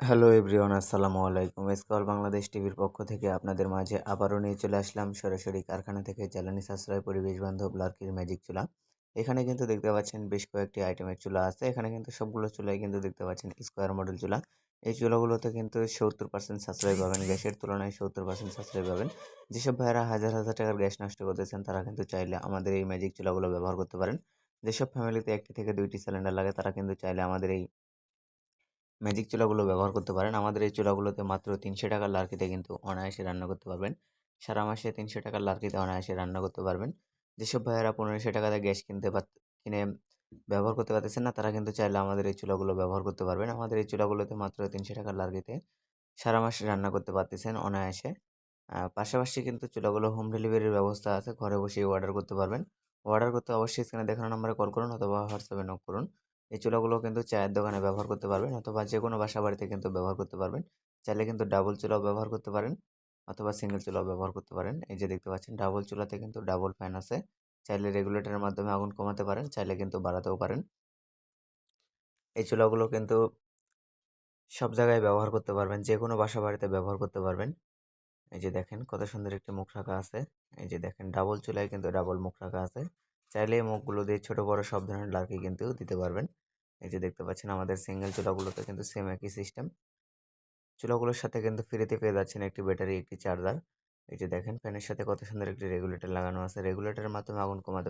Hello everyone, আসসালামু আলাইকুম। Scroll Bangladesh টিভির পক্ষ থেকে আপনাদের মাঝে আবারও নিয়ে চলে আসলাম সরাসরি কারখানা থেকে জ্বালানি সাশ্রয় পরিবেশ বান্ধব লার্কির ম্যাজিক চুলা। এখানে কিন্তু দেখতে পাচ্ছেন বেশ কয়েকটি আইটেমের চুলা আছে। এখানে কিন্তু সবগুলো চুলাই কিন্তু দেখতে পাচ্ছেন স্কোয়ার মডেল চুলা। এই চুলাগুলোতে কিন্তু সত্তর পার্সেন্ট সাশ্রয় পাবেন, গ্যাসের তুলনায় সত্তর পার্সেন্ট সাশ্রয় পাবেন। যেসব ভাইয়েরা হাজার হাজার টাকার গ্যাস নষ্ট করতেছেন, তারা কিন্তু চাইলে আমাদের এই ম্যাজিক চুলাগুলো ব্যবহার করতে পারেন। যেসব ফ্যামিলিতে একটি থেকে দুইটি সিলিন্ডার লাগে, তারা কিন্তু চাইলে আমাদের এই ম্যাজিক চুলাগুলো ব্যবহার করতে পারেন। আমাদের এই চুলাগুলোতে মাত্র তিনশো টাকার লার্কিতে কিন্তু অনায়াসে রান্না করতে পারবেন। সারা মাসে তিনশো টাকার লার্কিতে অনায়াসে রান্না করতে পারবেন। যেসব ভাইয়েরা পনেরোশো টাকাতে গ্যাস কিনতে পার, কিনে ব্যবহার করতে পারতেছেন না, তারা কিন্তু চাইলে আমাদের এই চুলাগুলো ব্যবহার করতে পারবেন। আমাদের এই চুলাগুলোতে মাত্র তিনশো টাকার লার্কিতে সারা মাস রান্না করতে পারতেছেন অনায়াসে। পাশাপাশি কিন্তু চুলাগুলো হোম ডেলিভারির ব্যবস্থা আছে। ঘরে বসেই অর্ডার করতে পারবেন। অর্ডার করতে অবশ্যই স্ক্রিনে দেখানো নাম্বারে কল করুন অথবা হোয়াটসঅ্যাপে নক করুন। এই চুলাগুলো কিন্তু চায়ের দোকানে ব্যবহার করতে পারবেন অথবা যে কোনো বাসা বাড়িতে কিন্তু ব্যবহার করতে পারবেন। চাইলে কিন্তু ডাবল চুলাও ব্যবহার করতে পারেন অথবা সিঙ্গেল চুলাও ব্যবহার করতে পারেন। এই যে দেখতে পাচ্ছেন ডাবল চুলাতে কিন্তু ডাবল ফ্যান আছে। চাইলে রেগুলেটরের মাধ্যমে আগুন কমাতে পারেন, চাইলে কিন্তু বাড়াতেও পারেন। এই চুলাগুলো কিন্তু সব জায়গায় ব্যবহার করতে পারবেন যে কোনো বাসা বাড়িতে ব্যবহার করতে পারবেন। এই যে দেখেন কত সুন্দর একটি মুখ রাখা আছে। এই যে দেখেন ডাবল চুলায় কিন্তু ডাবল মুখ রাখা আছে। চাইলে মুখগুলো দিয়ে ছোটো, বড়ো সব ধরনের লার্কি কিন্তু দিতে পারবেন। এই যে দেখতে পাচ্ছেন আমাদের সিঙ্গেল চুলাগুলোতে কিন্তু সেম একই সিস্টেম চুলাগুলোর সাথে কিন্তু ফ্রিতে পেয়ে যাচ্ছেন একটি ব্যাটারি একটি চার্জার এই যে দেখেন ফ্যানের সাথে কত সুন্দর একটি রেগুলেটর লাগানো আছে। রেগুলেটরের মাধ্যমে আগুন কমাতে